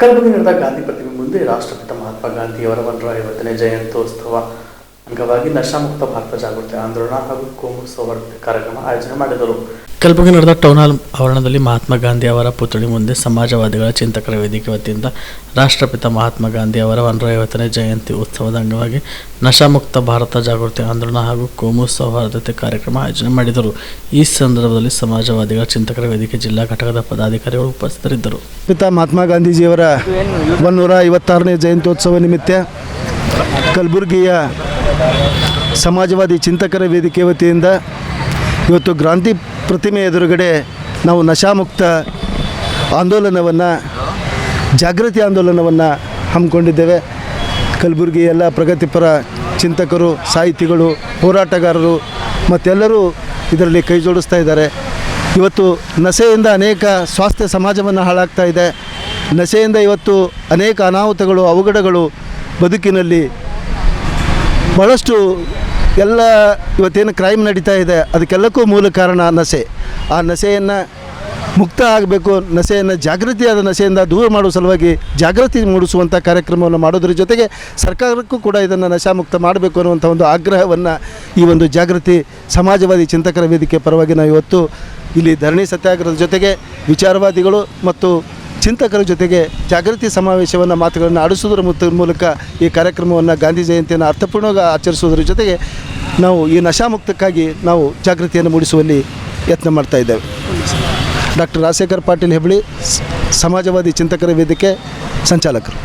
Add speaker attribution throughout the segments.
Speaker 1: ಕಲಬುರಗಿ ನಡೆದ ಗಾಂಧಿ ಪ್ರತಿಮೆ ಮುಂದೆ ರಾಷ್ಟ್ರಪಿತ ಮಹಾತ್ಮ ಗಾಂಧಿಯವರ ಒಂದರ ಐವತ್ತನೇ ಜಯಂತ್ಯೋತ್ಸವ. ಅಂಗವಾಗಿ ನಶಾಮುಕ್ತ ಭಾರತ ಜಾಗೃತಿ ಆಂದೋಲನ ಹಾಗೂ ಕೋಮು ಸೌಹಾರ್ದ ಕಾರ್ಯಕ್ರಮ ಆಯೋಜನೆ ಮಾಡಿದರು. ಕಲಬುರಗಿ ನಡೆದ ಟೌನ್ ಹಾಲ್ ಆವರಣದಲ್ಲಿ ಮಹಾತ್ಮ ಗಾಂಧಿ ಅವರ ಪುತ್ಥಳಿ ಮುಂದೆ ಸಮಾಜವಾದಿಗಳ ಚಿಂತಕರ ವೇದಿಕೆ ವತಿಯಿಂದ ರಾಷ್ಟ್ರಪಿತ ಮಹಾತ್ಮ ಗಾಂಧಿ ಅವರ ಐವತ್ತನೇ ಜಯಂತಿ ಉತ್ಸವದ ಅಂಗವಾಗಿ ನಶಾಮುಕ್ತ ಭಾರತ ಜಾಗೃತಿ ಆಂದೋಲನ ಹಾಗೂ ಕೋಮು ಸೌಹಾರ್ದತೆ ಕಾರ್ಯಕ್ರಮ ಆಯೋಜನೆ ಮಾಡಿದರು. ಈ ಸಂದರ್ಭದಲ್ಲಿ ಸಮಾಜವಾದಿಗಳ ಚಿಂತಕರ ವೇದಿಕೆ ಜಿಲ್ಲಾ ಘಟಕದ ಪದಾಧಿಕಾರಿಗಳು ಉಪಸ್ಥಿತರಿದ್ದರು.
Speaker 2: ಪಿತಾ ಮಹಾತ್ಮ ಗಾಂಧೀಜಿಯವರ ಒಂದೂರ ಐವತ್ತಾರನೇ ಜಯಂತ್ಯೋತ್ಸವ ನಿಮಿತ್ತ ಕಲಬುರಗಿಯ ಸಮಾಜವಾದಿ ಚಿಂತಕರ ವೇದಿಕೆ ವತಿಯಿಂದ ಇವತ್ತು ಕ್ರಾಂತಿ ಪ್ರತಿಮೆ ಎದುರುಗಡೆ ನಾವು ನಶಾಮುಕ್ತ ಆಂದೋಲನವನ್ನು, ಜಾಗೃತಿ ಆಂದೋಲನವನ್ನು ಹಮ್ಮಿಕೊಂಡಿದ್ದೇವೆ. ಕಲಬುರಗಿ ಎಲ್ಲ ಪ್ರಗತಿಪರ ಚಿಂತಕರು, ಸಾಹಿತಿಗಳು, ಹೋರಾಟಗಾರರು ಮತ್ತೆಲ್ಲರೂ ಇದರಲ್ಲಿ ಕೈ ಜೋಡಿಸ್ತಾ ಇದ್ದಾರೆ. ಇವತ್ತು ನಶೆಯಿಂದ ಅನೇಕ ಸ್ವಾಸ್ಥ್ಯ ಸಮಾಜವನ್ನು ಹಾಳಾಗ್ತಾ ಇದೆ. ನಶೆಯಿಂದ ಇವತ್ತು ಅನೇಕ ಅನಾಹುತಗಳು, ಅವಘಡಗಳು ಬದುಕಿನಲ್ಲಿ ಭಾಳಷ್ಟು ಎಲ್ಲ ಇವತ್ತೇನು ಕ್ರೈಮ್ ನಡೀತಾ ಇದೆ, ಅದಕ್ಕೆಲ್ಲಕ್ಕೂ ಮೂಲ ಕಾರಣ ನಶೆ ಆ ನಶೆಯನ್ನು ಮುಕ್ತ ಆಗಬೇಕು ನಶೆಯನ್ನು ಜಾಗೃತಿಯಾದ ನಶೆಯಿಂದ ದೂರ ಮಾಡುವ ಸಲುವಾಗಿ ಜಾಗೃತಿ ಮೂಡಿಸುವಂಥ ಕಾರ್ಯಕ್ರಮವನ್ನು ಮಾಡೋದ್ರ ಜೊತೆಗೆ ಸರ್ಕಾರಕ್ಕೂ ಕೂಡ ಇದನ್ನು ನಶಾಮುಕ್ತ ಮಾಡಬೇಕು ಅನ್ನುವಂಥ ಒಂದು ಆಗ್ರಹವನ್ನು ಈ ಒಂದು ಜಾಗೃತಿ ಸಮಾಜವಾದಿ ಚಿಂತಕರ ವೇದಿಕೆ ಪರವಾಗಿ ನಾವು ಇವತ್ತು ಇಲ್ಲಿ ಧರಣಿ ಸತ್ಯಾಗ್ರಹದ ಜೊತೆಗೆ ವಿಚಾರವಾದಿಗಳು ಮತ್ತು ಚಿಂತಕರ ಜೊತೆಗೆ ಜಾಗೃತಿ ಸಮಾವೇಶವನ್ನು ಮಾತುಗಳನ್ನು ಆಡಿಸುವುದರ ಮೂಲಕ ಈ ಕಾರ್ಯಕ್ರಮವನ್ನು ಗಾಂಧಿ ಜಯಂತಿಯನ್ನು ಅರ್ಥಪೂರ್ಣವಾಗಿ ಆಚರಿಸುವುದರ ಜೊತೆಗೆ ನಾವು ಈ ನಶಾಮುಕ್ತಕ್ಕಾಗಿ ನಾವು ಜಾಗೃತಿಯನ್ನು ಮೂಡಿಸುವಲ್ಲಿ ಯತ್ನ ಮಾಡ್ತಾ ಇದ್ದೇವೆ. ಡಾಕ್ಟರ್ ರಾಜಶೇಖರ್ ಪಾಟೀಲ್ ಹೆಬ್ಳಿ ಸಮಾಜವಾದಿ ಚಿಂತಕರ ವೇದಿಕೆ ಸಂಚಾಲಕರು.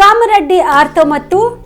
Speaker 3: ಕಾಮರೆಡ್ಡಿ ಆರ್ಥೋ ಮತ್ತು